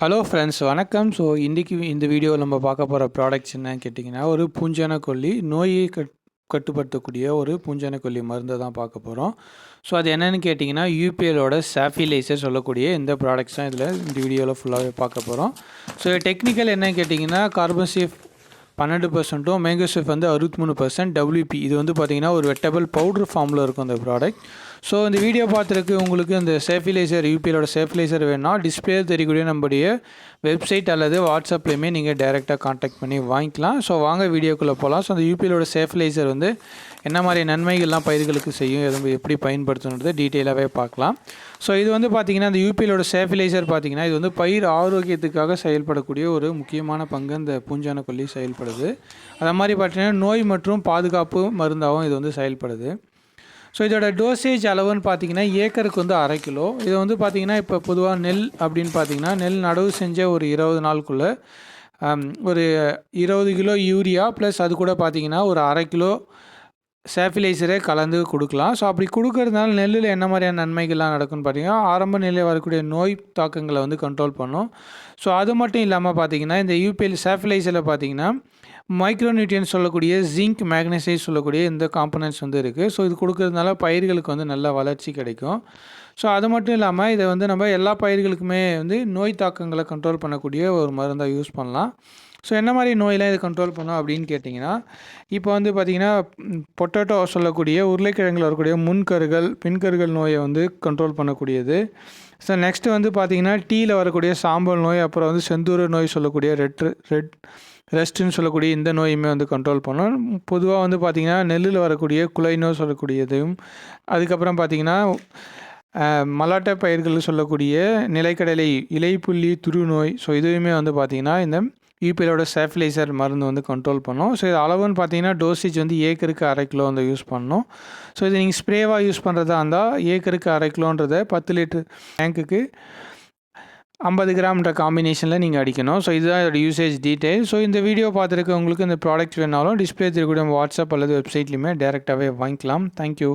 Hello friends வணக்கம். So இன்றைக்கி இந்த வீடியோவில் நம்ம பார்க்க போகிற ப்ராடக்ட்ஸ் என்னன்னு கேட்டிங்கன்னா ஒரு பூஞ்சான கொல்லி நோயை கட் கட்டுப்படுத்தக்கூடிய ஒரு பூஞ்சான கொல்லி மருந்தை தான் பார்க்க போகிறோம் ஸோ அது என்னென்னு கேட்டிங்கன்னா யூபிஎலோட சாஃபிலைசர் சொல்லக்கூடிய இந்த ப்ராடக்ட்ஸ் தான் இதில் இந்த வீடியோவில் ஃபுல்லாகவே பார்க்க போகிறோம் ஸோ டெக்னிக்கல் என்னன்னு கேட்டிங்கன்னா கார்பன்சேஃப் பன்னெண்டு பர்சன்ட்டும் மேங்கோசெஃப் வந்து அறுபத்தி மூணு பர்சன்ட் டபிள்யூபி இது வந்து பார்த்திங்கன்னா ஒரு வெட்டபிள் பவுடர் ஃபார்மில் இருக்கும் அந்த ப்ராடக்ட் ஸோ இந்த வீடியோ பார்த்துருக்கு உங்களுக்கு இந்த சேஃபிலைசர் யூபிஎலோட சேஃபிலைசர் வேணும்னா டிஸ்பிளே தெரியக்கூடிய நம்முடைய வெப்சைட் அல்லது வாட்ஸ்அப்லேயுமே நீங்கள் டைரெக்டாக காண்டாக்ட் பண்ணி வாங்கிக்கலாம். ஸோ வாங்க வீடியோக்குள்ளே போகலாம் ஸோ அந்த யூபிஎலோட சேஃபிலைசர் வந்து என்ன மாதிரி நன்மைகள்லாம் பயிர்களுக்கு செய்யும் எது எப்படி பயன்படுத்தணுன்றதை டீட்டெயிலாகவே பார்க்கலாம். ஸோ இது வந்து பார்த்திங்கன்னா இந்த யூபிஎலோட சேஃபிலைசர் பார்த்திங்கன்னா இது வந்து பயிர் ஆரோக்கியத்துக்காக செயல்படக்கூடிய ஒரு முக்கியமான பங்கு. இந்த பூஞ்சான கொல்லி செயல்படுது. அது மாதிரி பார்த்திங்கன்னா நோய் மற்றும் பாதுகாப்பு மருந்தாகவும் இது வந்து செயல்படுது. ஸோ இதோட டோசேஜ் அளவுன்னு பார்த்தீங்கன்னா ஏக்கருக்கு வந்து அரை கிலோ. இதை வந்து பார்த்திங்கன்னா இப்போ பொதுவாக நெல் அப்படின்னு பார்த்தீங்கன்னா நெல் நடவு செஞ்ச ஒரு இருபது நாளுக்குள்ளே ஒரு இருபது கிலோ யூரியா ப்ளஸ் அது கூட பார்த்திங்கன்னா ஒரு அரை கிலோ சேஃபிலைசரே கலந்து கொடுக்கலாம். ஸோ அப்படி கொடுக்கறதுனால நெல்லில் என்ன மாதிரியான நன்மைகள்லாம் நடக்கும்னு பார்த்தீங்கன்னா ஆரம்ப நிலையில் வரக்கூடிய நோய் தாக்கங்களை வந்து கண்ட்ரோல் பண்ணும். ஸோ அது மட்டும் இல்லாமல் பார்த்தீங்கன்னா இந்த யூபிஎல் சேஃபிலைசரில் பார்த்தீங்கன்னா மைக்ரோநியூட்ரியன் சொல்லக்கூடிய ஜிங்க் மேக்னசைஸ் சொல்லக்கூடிய இந்த காம்பனன்ட்ஸ் வந்து இருக்குது ஸோ இது கொடுக்கறதுனால பயிர்களுக்கு வந்து நல்ல வளர்ச்சி கிடைக்கும். ஸோ அது மட்டும் இல்லாமல் இதை வந்து நம்ம எல்லா பயிர்களுக்குமே வந்து நோய் தாக்கங்களை கண்ட்ரோல் பண்ணக்கூடிய ஒரு மருந்தாக யூஸ் பண்ணலாம். ஸோ என்ன மாதிரி நோயெல்லாம் இதை கண்ட்ரோல் பண்ணும் அப்படின்னு கேட்டிங்கன்னா இப்போ வந்து பார்த்திங்கன்னா பொட்டேட்டோ சொல்லக்கூடிய உருளைக்கிழங்கில் வரக்கூடிய முன்கருகள் பின்கருகள் நோயை வந்து கண்ட்ரோல் பண்ணக்கூடியது. ஸோ நெக்ஸ்ட்டு வந்து பார்த்திங்கன்னா டீயில் வரக்கூடிய சாம்பல் நோய் அப்புறம் வந்து செந்தூர நோய் சொல்லக்கூடிய ரெட் ரெட் ரெஸ்ட்டுன்னு சொல்லக்கூடிய இந்த நோயுமே வந்து கண்ட்ரோல் பண்ணோம் பொதுவாக வந்து பார்த்திங்கன்னா நெல்லில் வரக்கூடிய குலை நோய் சொல்லக்கூடியதையும் அதுக்கப்புறம் பார்த்திங்கன்னா மலாட்டை பயிர்கள் சொல்லக்கூடிய நிலைக்கடலை இலைப்புள்ளி துரு நோய் ஸோ இதுவுமே வந்து பார்த்திங்கன்னா இந்த யூபிஎலோட சேஃபிலைசர் மருந்து வந்து கண்ட்ரோல் பண்ணோம். ஸோ இது அளவுன்னு பார்த்தீங்கன்னா டோசேஜ் வந்து ஏக்கருக்கு அரை கிலோ வந்து யூஸ் பண்ணோம். ஸோ இது நீங்கள் ஸ்ப்ரேவாக யூஸ் பண்ணுறதா இருந்தால் ஏக்கருக்கு அரை கிலோன்றதை பத்து லிட்டர் டேங்க்குக்கு ஐம்பது கிராம்ன்ற காம்பினேஷனில் நீங்கள் அடிக்கணும். ஸோ இதுதான் இதோட யூசேஜ் டீட்டெயில் ஸோ இந்த வீடியோ பார்த்துருக்க உங்களுக்கு இந்த ப்ராடக்ட் வேணாலும் டிஸ்பிளே தெரியக்கூடிய வாட்ஸ்அப் அல்லது வெப்சைட்லையுமே டேரெக்டாகவே வாங்கிக்கலாம். தேங்க்யூ